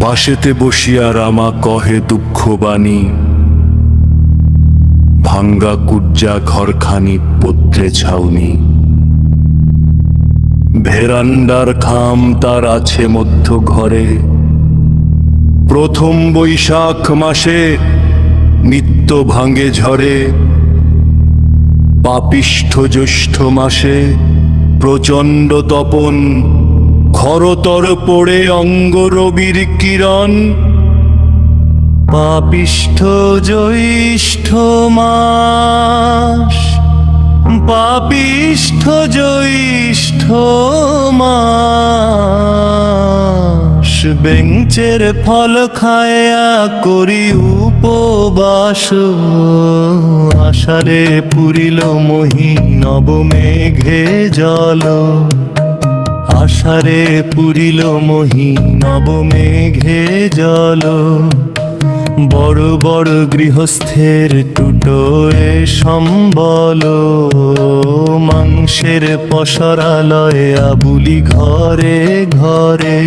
বাসেতে বসিয়া রামা কহে দুঃখবাণী। ভাঙ্গা কুজ্জা ঘরখানি পত্রে ছাউনি। ভেরান্ডার খাম তার আছে মধ্য ঘরে। প্রথম বৈশাখ মাসে নিত্য ভাঙে ঝরে। পাপিষ্ঠ জ্যৈষ্ঠ মাসে প্রচণ্ড তপন খরতর পড়ে অঙ্গ রবির কিরণ। পাপিষ্ঠ জ্যৈষ্ঠ মাস। পাপিষ্ঠ জ্যৈষ্ঠ মাস। বেঞ্চের ফল খায়া করি উপবাস। আষাঢ়ে পুরিল মহি নবমেঘে জল। আষাঢ়ে পুরিল মহি নবমেঘে জল। বড় বড় গৃহস্থের টুটোয়ে সম্বল। মাংসের পসরালয়ে আবুলি ঘরে ঘরে।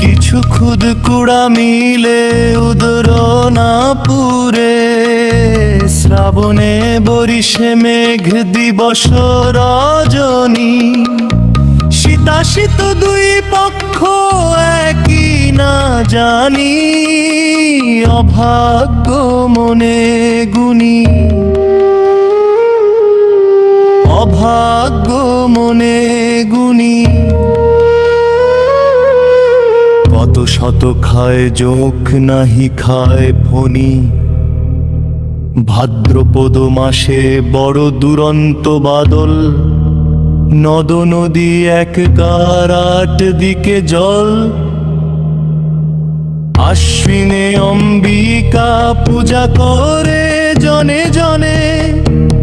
কিছু খুদ কুড়া মিলে উদর না পুরে শ্রাবণে বরিশে মেঘ দিবস রজনী। শীতাশীত দুই পক্ষ একই না জানি, অভাগ্য মনে গুনি অভাগ্য মনে গুনি কত শত খায় যোগ নাহি খায় ফণি। ভাদ্রপদ মাসে বড় দুরন্ত বাদল। নদ নদী এক কারাট দিকে জল। আশ্বিনে অম্বিকা পূজা করে জনে জনে।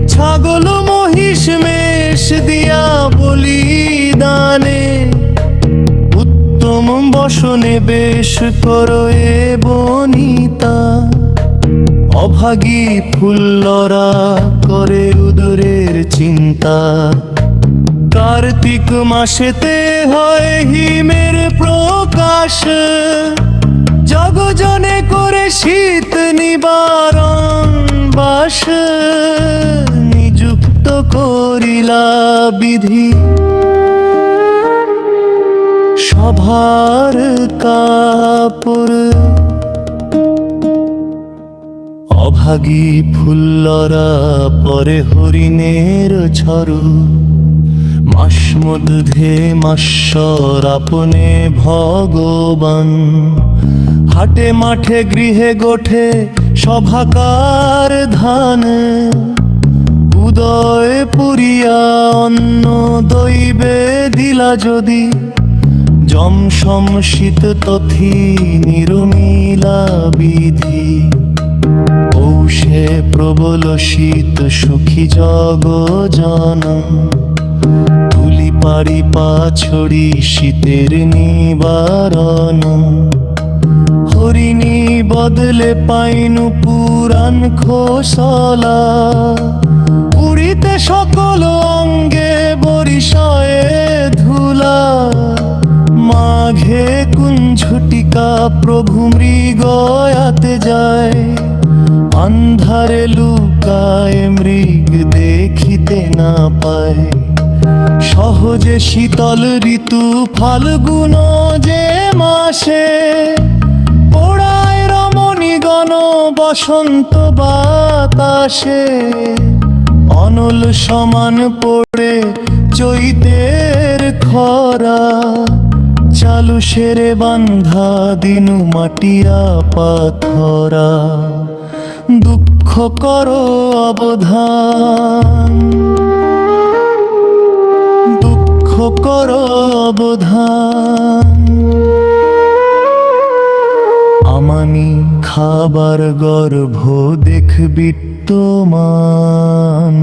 ছাগল মহিষ মেষ দিয়া বলি দানে উত্তম বসনে বেশ করো এ বনিতা। অভাগী ফুল্লরা করে উদরের চিন্তা। কার্তিক মাসেতে হয় হিমের প্রকাশ। জগজনে করে শীত নিবারণ বাস। নিযুক্ত করিলা বিধি। সভার কাপড় অভাগী ফুল্লরা পরে হরিণের ছড়ু মাস মধ্যে মাস্বর আপনে ভগবান। হাটে মাঠে গৃহে গোঠে সভাকার ধান। উদয় পুরিয়া অন্ন দৈবে দিলা যদি। জম শীত তথি নিরমিলা বিধি। পৌষে প্রবল শীত সুখী জগ জন তুলি পারি পাছড়ি শীতের নিবারণ। হরিণী বদলে পাইনু পুরাণ খোসলা। উড়িতে সকল অঙ্গে বরিশয়ে ধুলা। মাঘে কুঞ্ঝটিকা প্রভু মৃগয়াতে যায়। আন্ধারে লুকায় মৃগ দেখিতে না পায়। সহজে শীতল ঋতু ফাল্গুন যে মাসে পোড়ায় রমণীগণ বসন্ত বাতাসে। অনল সমান পড়ে চৈতের খরা, চালু সেরে বান্ধা দিনু মাটিয়া পাথরা। দুঃখ করো অবধান। করো অবধান। আমানি খাবার গর্ভ দেখবি তোমান।